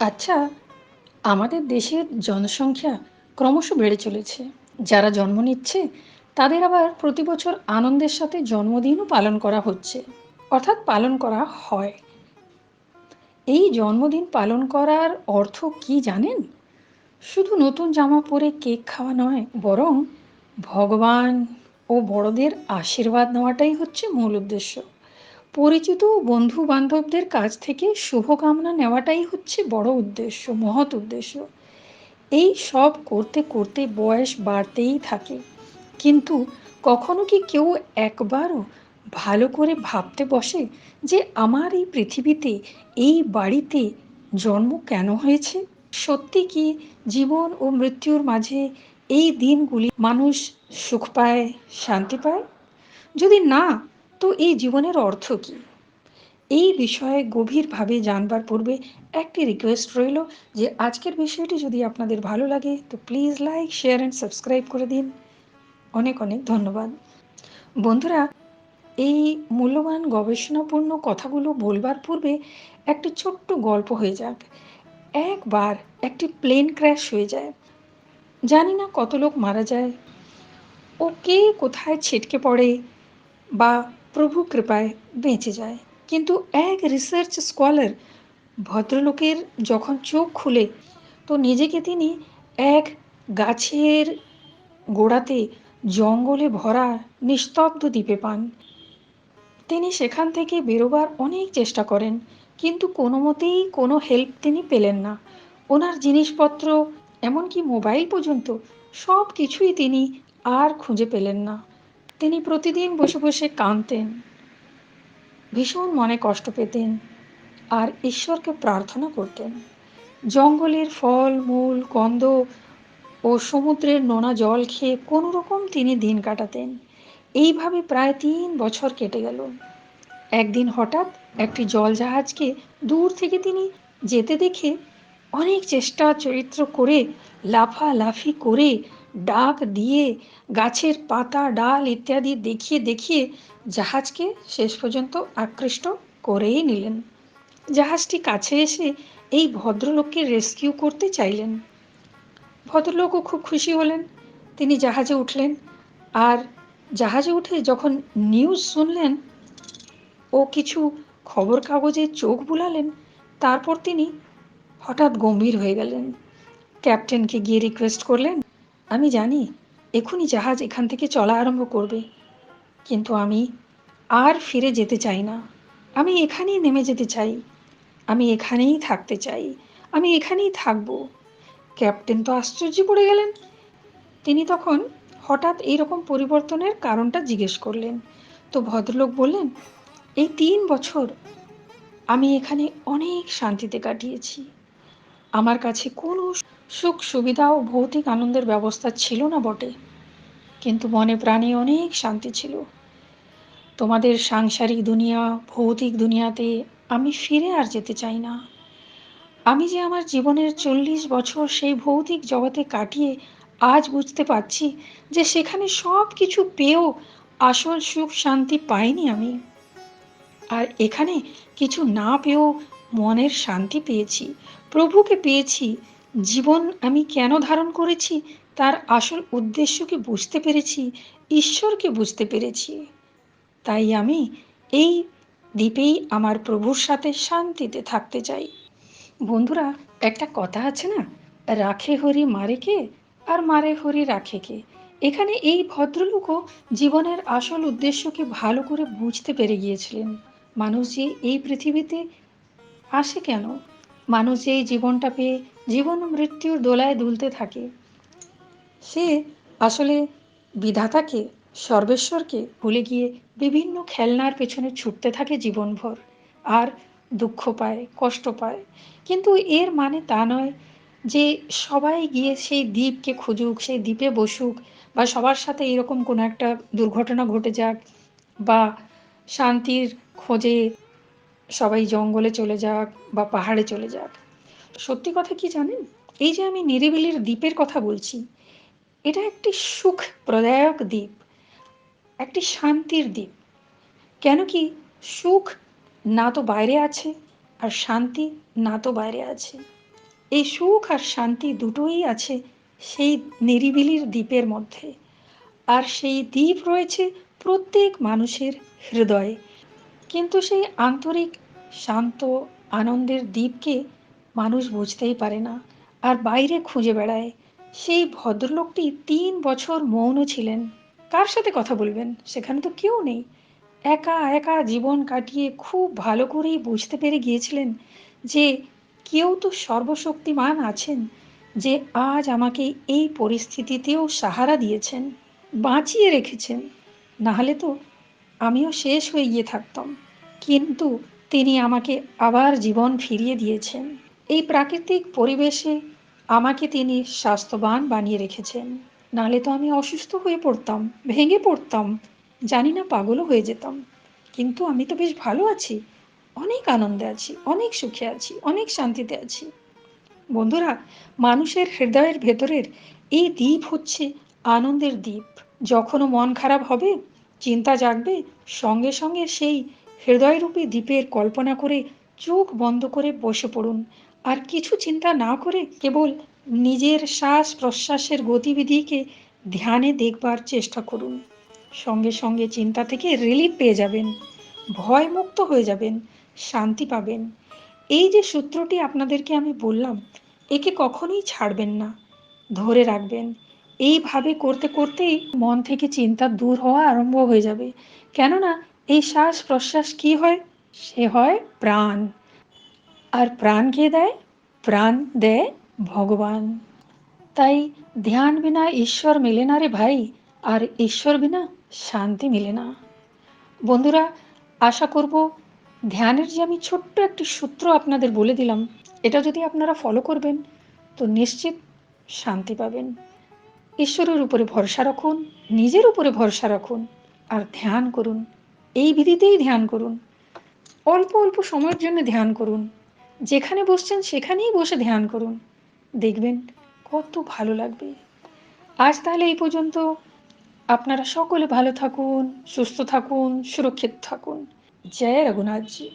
আচ্ছা আমাদের দেশের জনসংখ্যা ক্রমশ বেড়ে চলেছে। যারা জন্ম নিচ্ছে, তাদের আবার প্রতি বছর আনন্দের সাথে জন্মদিনও পালন করা হচ্ছে। অর্থাৎ পালন করা হয়। এই জন্মদিন পালন করার অর্থ কি জানেন? শুধু নতুন জামা পরে কেক খাওয়া নয়, বরং ভগবান ও বড়দের আশীর্বাদ নেওয়াটাই হচ্ছে মূল উদ্দেশ্য। পরিচিত বন্ধু বান্ধবদের কাছ থেকে শুভকামনা নেওয়াটাই হচ্ছে বড় উদ্দেশ্য, মহৎ উদ্দেশ্য। এই সব করতে করতে বয়স বাড়তেই থাকে। কিন্তু কখনো কি কেউ একবারও ভালো করে ভাবতে বসে যে আমার এই পৃথিবীতে, এই বাড়িতে জন্ম কেন হয়েছে? সত্যি কি জীবন ও মৃত্যুর মাঝে এই দিনগুলি মানুষ সুখ পায়, শান্তি পায়? যদি না তো এই জীবনের অর্থ কী? এই বিষয়ে গভীরভাবে জানবার পূর্বে একটি রিকোয়েস্ট রইল যে আজকের বিষয়টি যদি আপনাদের ভালো লাগে, তো please like share and subscribe করে দিন। অনেক অনেক ধন্যবাদ। বন্ধুরা, এই মূল্যবান গবেষণাপূর্ণ কথাগুলো বলবার পূর্বে একটি ছোট্ট গল্প হয়ে যাক। একবার একটি প্লেন ক্র্যাশ হয়ে যায়। জানি না কত লোক মারা যায়। ও কে কোথায় ছিটকে পড়ে বা প্রভু কৃপায় বেঁচে যায়। কিন্তু এক রিসার্চ স্কলার ভদ্রলোকের যখন চোখ খুলে, তো নিজেকে তিনি এক গাছের গোড়াতে জঙ্গলে ভরা নিস্তব্ধ দ্বীপে পান। তিনি সেখান থেকে বেরোবার অনেক চেষ্টা করেন, কিন্তু কোনো মতেই কোনো হেল্প তিনি পেলেন না। ওনার জিনিসপত্র, এমনকি মোবাইল পর্যন্ত সব কিছুই তিনি আর খুঁজে পেলেন না। তিনি প্রতিদিন বসে বসে কাঁদতেন, ভীষণ মনে কষ্ট পেতেন আর ঈশ্বরকে প্রার্থনা করতেন। জঙ্গলের ফল, মূল কন্দ ও সমুদ্রের নোনা জল খেয়ে কোনো রকম তিনি দিন কাটাতেন। এইভাবে প্রায় তিন বছর কেটে গেল। একদিন হঠাৎ একটি জলজাহাজকে দূর থেকে তিনি যেতে দেখে অনেক চেষ্টা, চরিত্র করে, লাফালাফি করে ডাক দিয়ে গাছের পাতা, ডাল ইত্যাদি দেখিয়ে দেখিয়ে জাহাজকে শেষ পর্যন্ত আকৃষ্ট করেই নিলেন। জাহাজটি কাছে এসে এই ভদ্রলোককে রেস্কিউ করতে চাইলেন। ভদ্রলোকও খুব খুশি হলেন। তিনি জাহাজে উঠলেন আর জাহাজে উঠে যখন নিউজ শুনলেন ও কিছু খবর কাগজে চোখ বুলালেন, তারপর তিনি হঠাৎ গম্ভীর হয়ে গেলেন। ক্যাপ্টেনকে গিয়ে রিকোয়েস্ট করলেন আমি জানি এখনই জাহাজ এখান থেকে চলা আরম্ভ করবে। কিন্তু আমি আর ফিরে যেতে চাই না। আমি এখানেই নেমে যেতে চাই। আমি এখানেই থাকতে চাই। আমি এখানেই থাকব। ক্যাপ্টেন তো আশ্চর্য পড়ে গেলেন। তিনি তখন হঠাৎ এইরকম পরিবর্তনের কারণটা জিজ্ঞেস করলেন। তো ভদ্রলোক বললেন, এই তিন বছর আমি এখানে অনেক শান্তিতে কাটিয়েছি। আমার কাছে কোনো সুখ, সুবিধা ও ভৌতিক আনন্দের ব্যবস্থা ছিল না বটে। কিন্তু মনে প্রাণে অনেক শান্তি ছিল। তোমাদের সাংসারিক দুনিয়া, ভৌতিক দুনিয়াতে আমি ফিরে আর যেতে চাই না। আমি যে আমার জীবনের চল্লিশ বছর সেই ভৌতিক জগতে কাটিয়ে আজ বুঝতে পারছি যে সেখানে সব কিছু পেয়েও আসল সুখ, শান্তি পাইনি আমি। আর এখানে কিছু না পেয়েও মনের শান্তি পেয়েছি। প্রভুকে পেয়েছি। জীবন আমি কেন ধারণ করেছি? তার আসল উদ্দেশ্যকে বুঝতে পেরেছি। ঈশ্বরকে বুঝতে পেরেছি। তাই আমি এই দ্বীপেই আমার প্রভুর সাথে শান্তিতে থাকতে চাই। বন্ধুরা, একটা কথা আছে না? রাখে হরি মারে কে? আর মারে হরি রাখে কে? এখানে এই ভদ্রলোকও জীবনের আসল উদ্দেশ্যকে ভালো করে বুঝতে পেরে গিয়েছিলেন। মানুষ যে এই পৃথিবীতে আসে কেন? মানুষ এই জীবনটা পেয়ে জীবন মৃত্যুর দোলায় দুলতে থাকে। সে আসলে বিধাতাকে, সর্বেশ্বরকে ভুলে গিয়ে বিভিন্ন খেলনার পেছনে ছুটতে থাকে জীবনভর। আর দুঃখ পায়, কষ্ট পায়। কিন্তু এর মানে তা নয় যে সবাই গিয়ে সেই দ্বীপকে খুঁজুক, সেই দ্বীপে বসুক বা সবার সাথে এরকম কোনো একটা দুর্ঘটনা ঘটে যাক বা শান্তির খোঁজে সবাই জঙ্গলে চলে যাক বা পাহাড়ে চলে যাক। সত্যি কথা কি জানেন? এই যে আমি নিরিবিলির দ্বীপের কথা বলছি, এটা একটি সুখ প্রদায়ক দ্বীপ, একটি শান্তির দ্বীপ। কেন কি সুখ না তো বাইরে আছে আর শান্তি না তো বাইরে আছে। এই সুখ আর শান্তি দুটোই আছে সেই নিরিবিলির দ্বীপের মধ্যে। আর সেই দ্বীপ রয়েছে প্রত্যেক মানুষের হৃদয়ে। কিন্তু সেই আন্তরিক, শান্ত, আনন্দের দ্বীপকে মানুষ বুঝতেই পারে না আর বাইরে খুঁজে বেড়ায়। সেই ভদ্রলোকটি তিন বছর মৌন ছিলেন। কার সাথে কথা বলবেন? সেখানে তো কেউ নেই। একা একা জীবন কাটিয়ে খুব ভালো করেই বুঝতে পেরে গিয়েছিলেন যে কেউ তো সর্বশক্তিমান আছেন, যে আজ আমাকে এই পরিস্থিতিতেও সাহারা দিয়েছেন, বাঁচিয়ে রেখেছেন। নাহলে তো আমিও শেষ হয়ে গিয়ে থাকতাম। কিন্তু তিনি আমাকে আবার জীবন ফিরিয়ে দিয়েছেন। এই প্রাকৃতিক পরিবেশে আমাকে তিনি স্বাস্থ্যবান বানিয়ে রেখেছেন। নাহলে তো আমি অসুস্থ হয়ে পড়তাম, ভেঙে পড়তাম, জানি না পাগলও হয়ে যেতাম। কিন্তু আমি তো বেশ ভালো আছি, অনেক আনন্দে আছি, অনেক সুখে আছি, অনেক শান্তিতে আছি। বন্ধুরা, মানুষের হৃদয়ের ভেতরের এই দ্বীপ হচ্ছে আনন্দের দ্বীপ। যখনও মন খারাপ হবে চিন্তা জাগবে, সঙ্গে সঙ্গে সেই হৃদয়রূপী দ্বীপের কল্পনা করে চোখ বন্ধ করে বসে পড়ুন। আর কিছু চিন্তা না করে কেবল নিজের শ্বাস প্রশ্বাসের গতিবিধিকে ধ্যানে দেখবার চেষ্টা করুন। সঙ্গে সঙ্গে চিন্তা থেকে রিলিফ পেয়ে যাবেন, ভয়মুক্ত হয়ে যাবেন, শান্তি পাবেন। এই যে সূত্রটি আপনাদেরকে আমি বললাম, একে কখনোই ছাড়বেন না। ধরে রাখবেন এইভাবে করতে করতেই মন থেকে চিন্তা দূর হওয়া আরম্ভ হয়ে যাবে। কেননা এই শ্বাস প্রশ্বাস কি হয়? সে হয় প্রাণ। আর প্রাণ কে দেয়? প্রাণ দেয় ভগবান। তাই ধ্যান বিনা ঈশ্বর মেলে না রে ভাই, আর ঈশ্বর বিনা শান্তি মেলে না। বন্ধুরা, আশা করব ধ্যানের যে আমি ছোট্ট একটি সূত্র আপনাদের বলে দিলাম, এটা যদি আপনারা ফলো করবেন, তো নিশ্চিত শান্তি পাবেন। ঈশ্বরের উপরে ভরসা রাখুন, নিজের উপরে ভরসা রাখুন, আর ধ্যান করুন। এই বিধিতেই ধ্যান করুন। অল্প অল্প সময়ের জন্য ধ্যান করুন। যেখানে বসছেন সেখানেই বসে ধ্যান করুন। দেখবেন কত ভালো লাগবে। আজ তাহলে এই পর্যন্ত। আপনারা সকলে ভালো থাকুন, সুস্থ থাকুন, সুরক্ষিত থাকুন। জয় রঘুনাথজি।